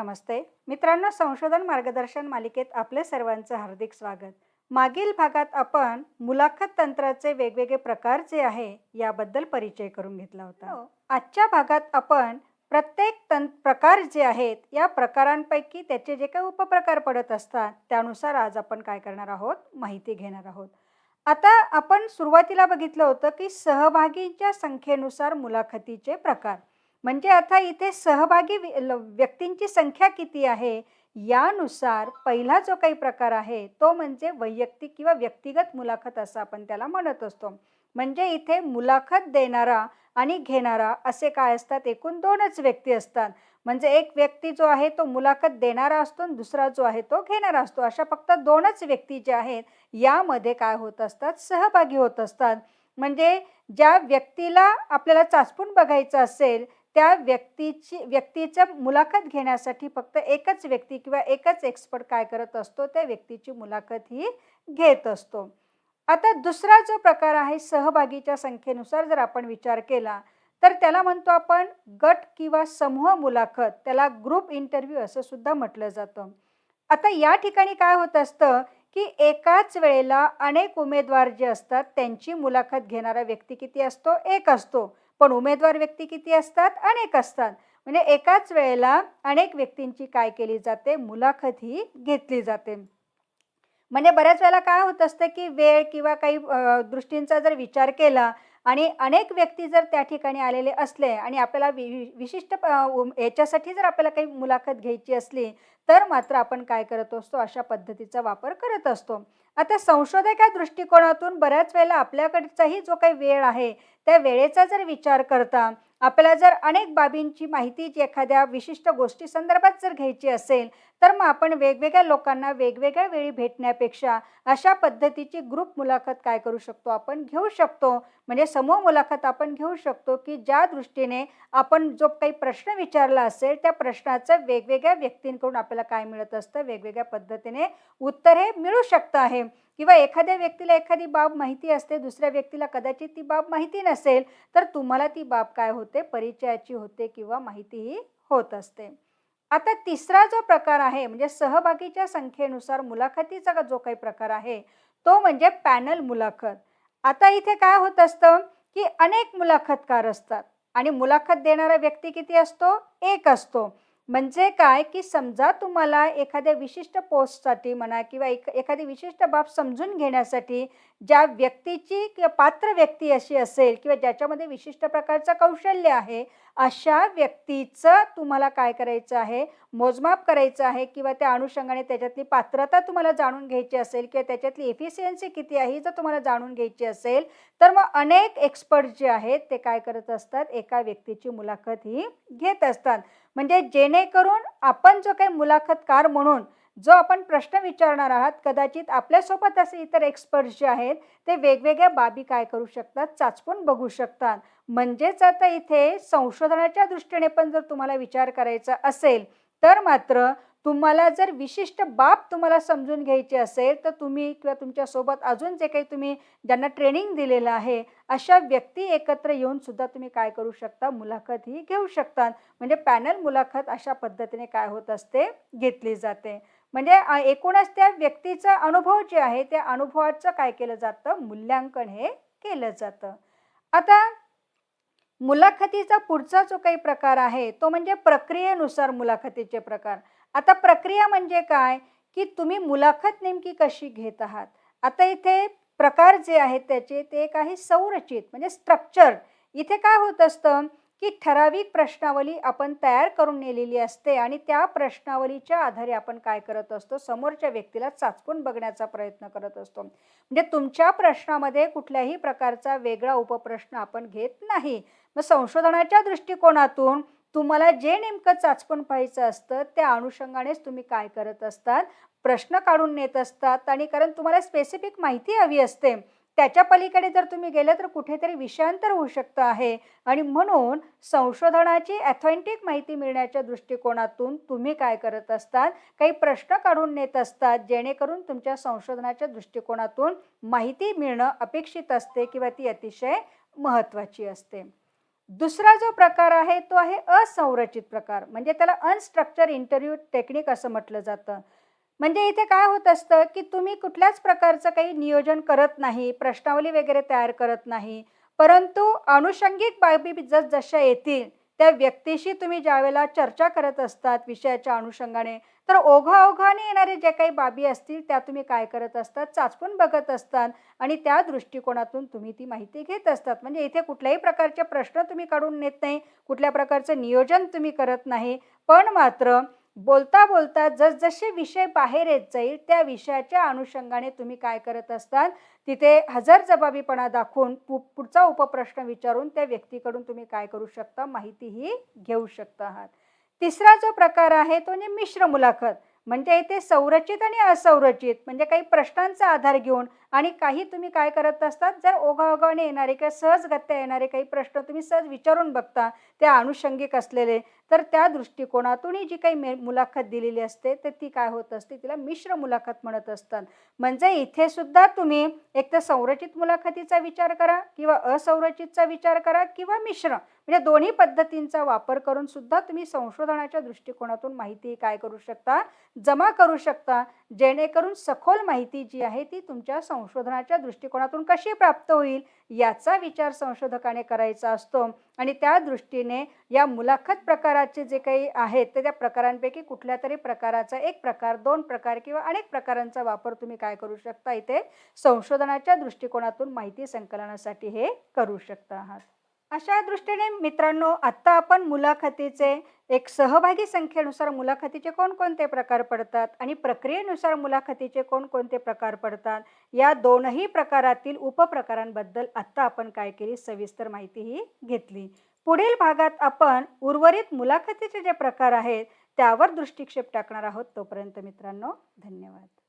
नमस्ते. मित्रांनो संशोधन मार्गदर्शन मालिकेत आपले सर्वांचं हार्दिक स्वागत. मागील भागात आपण मुलाखत तंत्राचे वेगवेगळे प्रकार जे आहे याबद्दल परिचय करून घेतला होता. आजच्या भागात आपण प्रत्येक तं प्रकार जे आहेत या प्रकारांपैकी त्याचे जे काही उपप्रकार पडत असतात त्यानुसार आज आपण काय करणार आहोत माहिती घेणार आहोत. आता आपण सुरुवातीला बघितलं होतं की सहभागींच्या संख्येनुसार मुलाखतीचे प्रकार. म्हणजे आता इथे सहभागी ल- व्यक्तींची संख्या किती आहे? यानुसार पहिला जो काही प्रकार आहे तो म्हणजे वैयक्तिक किंवा व्यक्तिगत मुलाखत असं आपण त्याला म्हणत असतो. म्हणजे इथे मुलाखत देणारा आणि घेणारा असे काय असतात? एकूण दोनच व्यक्ती असतात. म्हणजे एक व्यक्ती जो आहे तो मुलाखत देणारा असतो आणि दुसरा जो आहे तो घेणारा असतो. अशा फक्त दोनच व्यक्ती ज्या आहेत यामध्ये काय होत असतात? सहभागी होत असतात. म्हणजे ज्या व्यक्तीला आपल्याला चाचपून बघायचं असेल त्या व्यक्तीची व्यक्तीचं मुलाखत घेण्यासाठी फक्त एकच व्यक्ती किंवा एकच एक्सपर्ट काय करत असतो त्या व्यक्तीची मुलाखत ही घेत असतो. आता दुसरा जो प्रकार आहे सहभागीच्या संख्येनुसार जर आपण विचार केला तर त्याला म्हणतो आपण गट किंवा समूह मुलाखत. त्याला ग्रुप इंटरव्ह्यू असं सुद्धा म्हटलं जातं. आता या ठिकाणी काय होत असतं की एकाच वेळेला अनेक उमेदवार जे असतात त्यांची मुलाखत घेणारा व्यक्ती किती असतो? एक असतो. पण उमेदवार व्यक्ती किती असतात? अनेक असतात. म्हणजे एकाच वेळेला अनेक व्यक्तींची काय केली जाते? मुलाखत ही घेतली जाते. म्हणजे बऱ्याच वेळेला काय होत असतं की वेळ किंवा काही दृष्टींचा जर विचार केला आणि अनेक व्यक्ती जर त्या ठिकाणी आलेले असले आणि आपल्याला वि विशिष्ट याच्यासाठी जर आपल्याला काही मुलाखत घ्यायची असली तर मात्र आपण काय करत असतो अशा पद्धतीचा वापर करत असतो. आता संशोधक या दृष्टिकोनातून बऱ्याच वेळेला आपल्याकडचाही जो काही वेळ आहे त्या वेळेचा जर विचार करता आपल्याला जर अनेक बाबींची माहिती जी एखाद्या विशिष्ट गोष्टी संदर्भात जर घ्यायची असेल तर मग आपण वेगवेगळ्या लोकांना वेगवेगळ्या वेळी भेटण्यापेक्षा अशा पद्धतीची ग्रुप मुलाखत काय करू शकतो? आपण घेऊ शकतो. म्हणजे समूह मुलाखत आपण घेऊ शकतो की ज्या दृष्टीने आपण जो काही प्रश्न विचारला असेल त्या प्रश्नाचं वेगवेगळ्या व्यक्तींकडून आपल्याला काय मिळत असतं? वेगवेगळ्या पद्धतीने उत्तर हे मिळू शकतं आहे. किंवा एखाद्या व्यक्तीला एखादी बाब माहिती असते दुसऱ्या व्यक्तीला कदाचित ती बाब माहिती नसेल तर तुम्हाला ती बाब काय होते? परिचयाची होते किंवा माहितीही होत असते. आता तिसरा जो प्रकार आहे म्हणजे सहभागीच्या संख्येनुसार मुलाखतीचा जो काही प्रकार आहे तो म्हणजे पॅनल मुलाखत. आता इथे काय होत असतं की अनेक मुलाखतकार असतात आणि मुलाखत देणारा व्यक्ती किती असतो? एक असतो. म्हणजे काय की समजा तुम्हाला एखाद्या विशिष्ट पोस्टसाठी म्हणा किंवा एक एखादी विशिष्ट बाब समजून घेण्यासाठी ज्या व्यक्तीची किंवा पात्र व्यक्ती अशी असेल किंवा ज्याच्यामध्ये विशिष्ट प्रकारचं कौशल्य आहे अशा व्यक्तीचं तुम्हाला काय करायचं आहे? मोजमाप करायचं आहे किंवा त्या अनुषंगाने त्याच्यातली पात्रता तुम्हाला जाणून घ्यायची असेल किंवा त्याच्यातली एफिशियन्सी किती आहे जर तुम्हाला जाणून घ्यायची असेल तर मग अनेक एक्सपर्ट जे आहेत ते काय करत असतात? एका व्यक्तीची मुलाखत ही घेत असतात. म्हणजे जेणेकरून आपण जो काही मुलाखतकार म्हणून जो आपण प्रश्न विचारणार आहात कदाचित आपल्यासोबत असे इतर एक्सपर्ट जे आहेत ते वेगवेगळ्या बाबी काय करू शकतात चाचपून बघू शकतात. म्हणजेच आता इथे संशोधनाच्या दृष्टीने पण जर तुम्हाला विचार करायचा असेल तर मात्र तुम्हाला जर विशिष्ट बाब तुम्हाला समजून घ्यायची असेल तर तुम्ही किंवा तुमच्यासोबत अजून जे काही तुम्ही ज्यांना ट्रेनिंग दिलेलं आहे अशा व्यक्ती एकत्र येऊन सुद्धा तुम्ही काय करू शकता? मुलाखत ही घेऊ शकतात म्हणजे पॅनल मुलाखत अशा पद्धतीने काय होत असते? घेतली जाते. म्हणजे एकूणच त्या व्यक्तीचा अनुभव जे आहे त्या अनुभवाचं काय केलं जातं? मूल्यांकन हे केलं जातं. आता मुलाखतीचा पुढचा जो काही प्रकार आहे तो म्हणजे प्रक्रियेनुसार मुलाखतीचे प्रकार. आता प्रक्रिया म्हणजे काय? की तुम्ही मुलाखत नेमकी कशी घेत आहात? आता इथे प्रकार जे आहेत त्याचे ते एक आहे संरचित म्हणजे स्ट्रक्चर्ड इथे काय होत असतं? की ठराविक प्रश्नावली आपण तयार करून नेलेली असते आणि त्या प्रश्नावलीच्या आधारे आपण काय करत असतो? समोरच्या व्यक्तीला चाचपून बघण्याचा प्रयत्न करत असतो. म्हणजे तुमच्या प्रश्नामध्ये कुठल्याही प्रकारचा वेगळा उपप्रश्न आपण घेत नाही. मग संशोधनाच्या दृष्टिकोनातून तुम्हाला जे नेमकं चाचपून पाहायचं असतं त्या अनुषंगानेच तुम्ही काय करत असतात प्रश्न काढून नेत असतात आणि कारण तुम्हाला स्पेसिफिक माहिती हवी असते. त्याच्या पलीकडे जर तुम्ही गेलं तर कुठेतरी विषयांतर होऊ शकतं आहे. आणि म्हणून संशोधनाची ॲथेंटिक माहिती मिळण्याच्या दृष्टिकोनातून तुम्ही काय करत असतात काही प्रश्न काढून नेत असतात जेणेकरून तुमच्या संशोधनाच्या दृष्टिकोनातून माहिती मिळणं अपेक्षित असते किंवा ती अतिशय महत्त्वाची असते. दुसरा जो प्रकार आहे तो आहे असंरचित प्रकार. म्हणजे त्याला अनस्ट्रक्चर इंटरव्ह्यू टेक्निक असं म्हटलं जातं. म्हणजे इथे काय होत असतं की तुम्ही कुठल्याच प्रकारचं काही नियोजन करत नाही प्रश्नावली वगैरे तयार करत नाही परंतु अनुषंगिक बाबी जस जशा येतील त्या व्यक्तीशी तुम्ही ज्यावेळेला चर्चा करत असतात विषयाच्या अनुषंगाने तर ओघाओघाने येणारे जे काही बाबी असतील त्या तुम्ही काय करत असतात चाचपून बघत असतात आणि त्या दृष्टिकोनातून तुम्ही ती माहिती घेत असतात. म्हणजे इथे कुठल्याही प्रकारचे प्रश्न तुम्ही काढून नेत नाही कुठल्या प्रकारचं नियोजन तुम्ही करत नाही. पण मात्र बोलता बोलता जसजसे विषय बाहेर येत जाईल त्या विषयाच्या अनुषंगाने तुम्ही काय करत असतात तिथे हजरजबाबीपणा दाखवून पु पुढचा उपप्रश्न विचारून त्या व्यक्तीकडून तुम्ही काय करू शकता माहितीही घेऊ शकता आहात. तिसरा जो प्रकार आहे तो म्हणजे मिश्र मुलाखत. म्हणजे इथे संरचित आणि असंरचित म्हणजे काही प्रश्नांचा आधार घेऊन आणि काही तुम्ही काय करत असतात जर ओघाओघाने येणारे किंवा सहजगत्या येणारे काही प्रश्न तुम्ही सहज विचारून बघता त्या अनुषंगिक असलेले तर त्या दृष्टिकोनातूनही जी काही मे मुलाखत दिलेली असते तर ती काय होत असते तिला मिश्र मुलाखत म्हणत असतात. म्हणजे इथे सुद्धा तुम्ही एक तर संरचित मुलाखतीचा विचार करा किंवा असंरचितचा विचार करा किंवा मिश्र म्हणजे दोन्ही पद्धतींचा वापर करून सुद्धा तुम्ही संशोधनाच्या दृष्टिकोनातून माहिती काय करू शकता जमा करू शकता जेणेकरून सखोल माहिती जी आहे ती तुमच्या संशोधनाच्या दृष्टिकोनातून कशी प्राप्त होईल याचा विचार संशोधकाने करायचा असतो. आणि त्या दृष्टीने या मुलाखत प्रकाराचे जे काही आहेत ते त्या प्रकारांपैकी कुठल्या तरी प्रकाराचा एक प्रकार दोन प्रकार किंवा अनेक प्रकारांचा वापर तुम्ही काय करू शकता इथे संशोधनाच्या दृष्टिकोनातून माहिती संकलनासाठी हे करू शकता आहात. अशा दृष्टीने मित्रांनो आत्ता आपण मुलाखतीचे एक सहभागी संख्येनुसार मुलाखतीचे कोणकोणते प्रकार पडतात आणि प्रक्रियेनुसार मुलाखतीचे कोणकोणते प्रकार पडतात या दोनही प्रकारातील उपप्रकारांबद्दल आत्ता आपण काय केली सविस्तर माहितीही घेतली. पुढील भागात आपण उर्वरित मुलाखतीचे जे प्रकार आहेत त्यावर दृष्टिक्षेप टाकणार आहोत. तोपर्यंत मित्रांनो धन्यवाद.